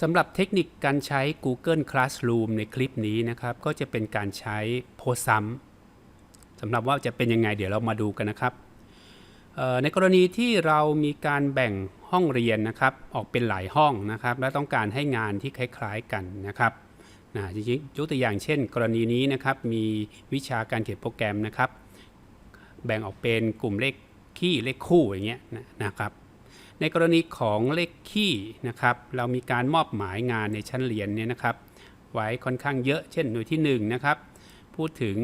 สำหรับเทคนิคการใช้ Google Classroom ในคลิปนี้นะครับ ก็จะเป็นการใช้โพสซ้ำสำหรับว่าจะเป็นยังไงเดี๋ยวเรามาดูกันนะครับ ในกรณีที่เรามีการแบ่งห้องเรียนนะครับ ออกเป็นหลายห้องนะครับ และต้องการให้งานที่คล้าย ๆกันนะครับนะจริงๆยกตัวอย่างเช่น กรณีนี้นะครับมีวิชาการเขียนโปรแกรมนะครับ แบ่งออกเป็นกลุ่มเลขคี่เลขคู่อย่างเงี้ยนะครับ ในกรณีของเลขคี่นะครับ เรามีการมอบหมายงานในชั้นเรียนเนี่ยนะครับ ไว้ค่อนข้างเยอะเช่นหน่วยที่1นะครับ พูดถึง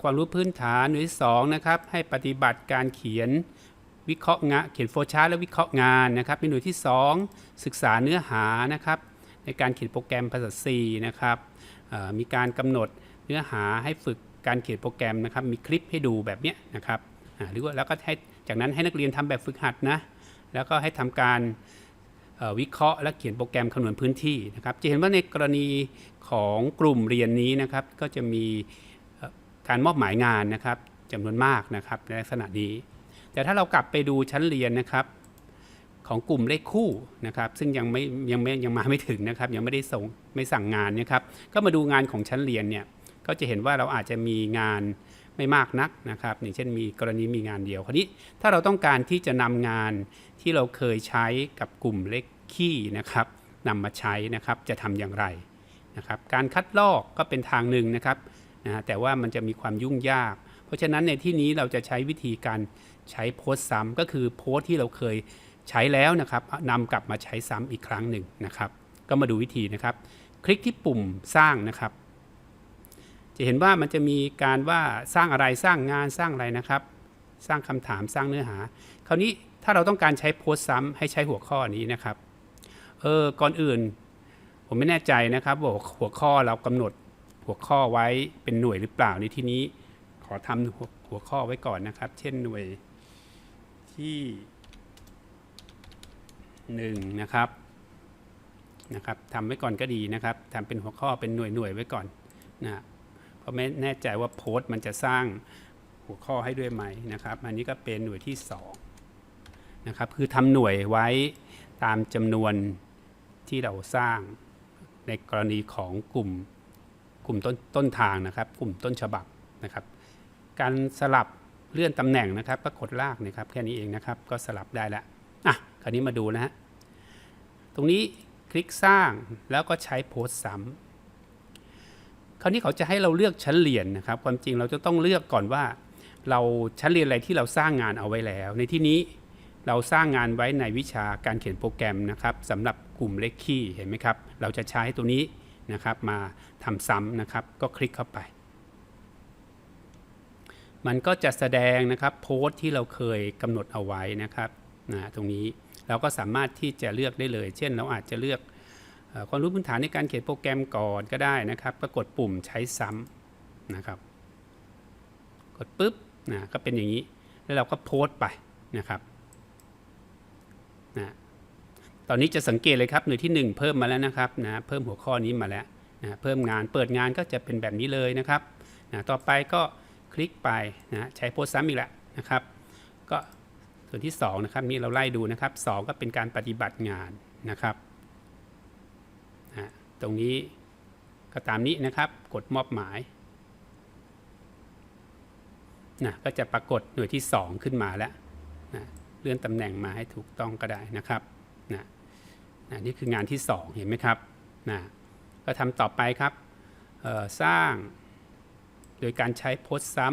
ความรู้พื้นฐานหน่วยที่2นะครับ ให้ปฏิบัติการเขียนวิเคราะห์งานเขียนโฟล์ชาร์และวิเคราะห์งานนะครับในหน่วยที่ 2 ศึกษาเนื้อหานะครับ ในการเขียนโปรแกรมภาษา C นะครับมีการกำหนดเนื้อหาให้ฝึกการเขียนโปรแกรมนะครับ มีคลิปให้ดูแบบเนี้ยนะครับหรือว่าแล้วก็ให้จากนั้นให้นักเรียนทำแบบฝึกหัดนะ แล้วก็ให้ทำการวิเคราะห์และเขียนโปรแกรมคำนวณพื้นที่นะครับ จะเห็นว่าในกรณีของกลุ่มเรียนนี้นะครับ ก็จะมีการมอบหมายงานนะครับจำนวนมากนะครับในลักษณะนี้ แต่ถ้าเรากลับไปดูชั้นเรียนนะครับ ของกลุ่มเลขคู่นะครับ ซึ่งยังไม่ยังไม่ยังมาไม่ถึงนะครับ ยังไม่ได้ส่งไม่สั่งงานนะครับ ก็มาดูงานของชั้นเรียนเนี่ยก็จะเห็นว่าเราอาจจะมีงาน ไม่มากนักนะครับอย่างเช่นมีกรณีมีงานเดียวคราวนี้ถ้าเราต้องการที่จะนำงานที่เราเคยใช้กับกลุ่มเล็กขคี่นะครับนำมาใช้นะครับจะทำอย่างไรนะครับการคัดลอกก็เป็นทางหนึ่งนะครับนะฮะแต่ว่ามันจะมีความยุ่งยาก เพราะฉะนั้นในที่นี้เราจะใช้วิธีการใช้โพสต์ซ้ำก็คือโพสต์ที่เราเคยใช้แล้วนะครับนำกลับมาใช้ซ้ำอีกครั้งหนึ่งนะครับ ก็มาดูวิธีนะครับ คลิกที่ปุ่มสร้างนะครับ จะเห็นว่ามันจะมีการว่าสร้างอะไรสร้างงานสร้างอะไรนะครับ สร้างคำถามสร้างเนื้อหา คราวนี้ถ้าเราต้องการใช้โพสต์ซ้ำให้ใช้หัวข้อนี้นะครับเออก่อนอื่น ผมไม่แน่ใจนะครับว่าหัวข้อเรากำหนดหัวข้อไว้เป็นหน่วยหรือเปล่าในที่นี้ ขอทำหัวหัวข้อไว้ก่อนนะครับ เช่นหน่วยที่หนึ่งนะครับนะครับทำไว้ก่อนก็ดีนะครับทำเป็นหัวข้อเป็นหน่วยหน่วยไว้ก่อนนะ เพราะไม่แน่ใจว่าโพสต์มันจะสร้างหัวข้อให้ด้วยไหมนะครับอันนี้ก็เป็นหน่วยที่สองนะครับคือทำหน่วยไว้ตามจำนวนที่เราสร้างในกรณีของกลุ่มกลุ่มต้นต้นทางนะครับ กลุ่มต้นฉบับนะครับ การสลับเลื่อนตำแหน่งนะครับก็กดลากนะครับแค่นี้เองนะครับก็สลับได้ล้วอะคราวนี้มาดูนะฮะตรงนี้คลิกสร้างแล้วก็ใช้โพสต์ซ้ำาวนี้เขาจะให้เราเลือกชั้นเรียนนะครับ ความจริงเราจะต้องเลือกก่อนว่า เราชั้นเรียนอะไรที่เราสร้างงานเอาไว้แล้ว ในที่นี้เราสร้างงานไว้ในวิชาการเขียนโปรแกรมนะครับสำหรับกลุ่มเลขคี่เห็นไหมครับ เราจะใช้ตัวนี้นะครับมาทำซ้ำนะครับ ก็คลิกเข้าไป มันก็จะแสดงนะครับโพสต์ที่เราเคยกำหนดเอาไว้นะครับนะตรงนี้เราก็สามารถที่จะเลือกได้เลย เช่น เราอาจจะเลือก ความรู้พื้นฐานในการเขียนโปรแกรมก่อนก็ได้นะครับ ก็กดปุ่มใช้ซ้ำนะครับ กดปุ๊บนะก็เป็นอย่างนี้ แล้วเราก็โพสต์ไปนะครับนะตอนนี้จะสังเกตเลยครับหน่วยที่ 1 เพิ่มมาแล้วนะครับนะเพิ่มหัวข้อนี้มาแล้วนะเพิ่มงานเปิดงานก็จะเป็นแบบนี้เลยนะครับนะต่อไปก็คลิกไปนะใช้โพสต์ซ้ำอีกแล้วนะครับ ก็ส่วนที่2นะครับนี่เราไล่ดูนะครับ 2 ก็เป็นการปฏิบัติงานนะครับ ตรงนี้ก็ตามนี้นะครับ กดมอบหมายนะก็จะปรากฏหน่วยที่ 2 ขึ้นมาแล้วนะเลื่อนตำแหน่งมาให้ถูกต้องก็ได้นะครับนะนะนี่คืองานที่ 2 เห็นไหมครับนะก็ทำต่อไปครับสร้างโดยการใช้โพสต์ซ้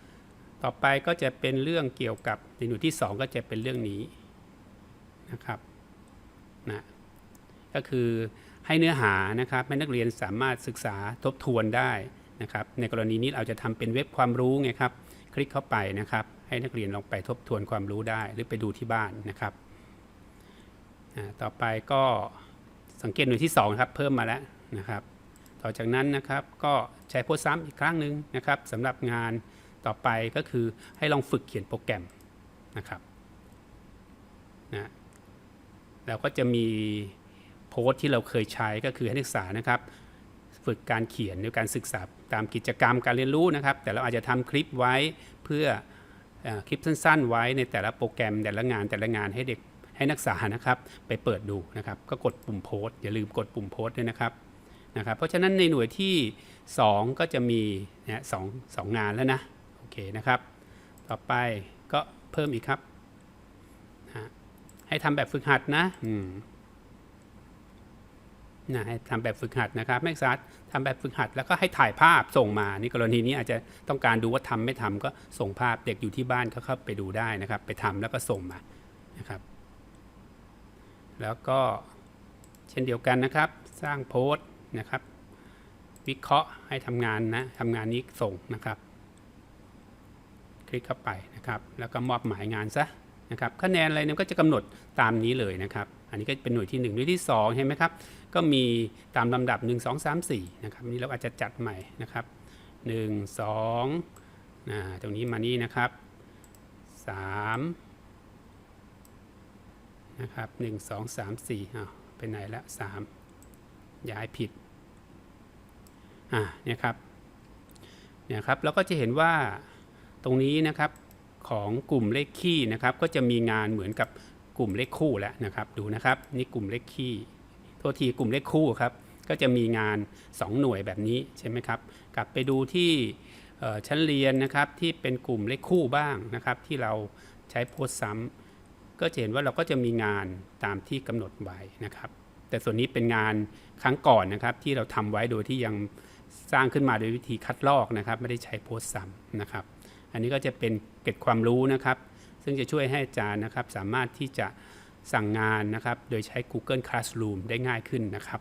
ำต่อไปก็จะเป็นเรื่องเกี่ยวกับในหน่วยที่ 2 ก็จะเป็นเรื่องนี้นะครับนะก็คือ ให้เนื้อหานะครับให้นักเรียนสามารถศึกษาทบทวนได้นะครับในกรณีนี้เราจะทำเป็นเว็บความรู้ไงครับ คลิกเข้าไปนะครับ ให้นักเรียนลองไปทบทวนความรู้ได้ หรือไปดูที่บ้านนะครับอ่าต่อไปก็สังเกตหน่วยที่2ครับเพิ่มมาแล้วนะครับ ต่อจากนั้นนะครับก็ใช้โพสซ้ำอีกครั้งหนึ่งนะครับสำหรับงานต่อไปก็คือให้ลองฝึกเขียนโปรแกรมนะครับนะแล้วก็จะมี โพสที่เราเคยใช้ก็คือให้นักศึกษานะครับฝึกการเขียนด้วยการศึกษาตามกิจกรรมการเรียนรู้นะครับ แต่เราอาจจะทำคลิปไว้เพื่ออคลิปสั้น ๆ ไว้ในแต่ละโปรแกรมแต่ละงานแต่ละงานให้เด็กให้นักศึกษานะครับไปเปิดดูนะครับ ก็กดปุ่มโพสต์อย่าลืมกดปุ่มโพสต์ด้วยนะครับนะครับ เพราะฉะนั้นในหน่วยที่ 2 ก็จะมีนะสองสองงานแล้วนะโอเคนะครับ ต่อไปก็เพิ่มอีกครับ ให้ทำแบบฝึกหัดนะอืม นะให้ทำแบบฝึกหัดนะครับนักศึกษาทำแบบฝึกหัดแล้วก็ให้ถ่ายภาพส่งมานี่กรณีนี้อาจจะต้องการดูว่าทำไม่ทำก็ส่งภาพเด็กอยู่ที่บ้านก็เข้าไปดูได้นะครับ ไปทำแล้วก็ส่งมานะครับ แล้วก็เช่นเดียวกันนะครับ สร้างโพสต์นะครับ วิเคราะห์ให้ทำงานนะทำงานนี้ส่งนะครับ คลิกเข้าไปนะครับ แล้วก็มอบหมายงานซะนะครับคะแนนอะไรเนี่ยก็จะกำหนดตามนี้เลยนะครับ อันนี้ก็เป็นหน่วยที่1หน่วยที่2เห็นไหมครับ ก็มีตามลำดับ 1 2 3 4นะครับนนี้เราอาจจะจัดใหม่นะครับ 1 2นะตรงนี้มานี่นะครับ3นะครับ1 2 3 4อ้าวไปไหนละ 3 ย้ายผิดอ่าเนี่ยครับเนี่ยครับเราก็จะเห็นว่าตรงนี้นะครับของกลุ่มเลขคี่นะครับ ก็จะมีงานเหมือนกับ กลุ่มเลขคู่แล้วนะครับ ดูนะครับนี่กลุ่มเลขคี่โทษทีกลุ่มเลขคู่ครับ ก็จะมีงาน 2 หน่วยแบบนี้ใช่ไหมครับ กลับไปดูที่ชั้นเรียนนะครับที่เป็นกลุ่มเลขคู่บ้างนะครับ ที่เราใช้โพสซ้ำก็จะเห็นว่าเราก็จะมีงานตามที่กำหนดไว้นะครับ แต่ส่วนนี้เป็นงานครั้งก่อนนะครับ ที่เราทำไว้โดยที่ยังสร้างขึ้นมาโดยวิธีคัดลอกนะครับ ไม่ได้ใช้โพสซ้ำนะครับ อันนี้ก็จะเป็นเกร็ดความรู้นะครับ ซึ่งจะช่วยให้อาจารย์นะครับสามารถที่จะสั่งงานนะครับ โดยใช้ Google Classroom ได้ง่ายขึ้นนะครับ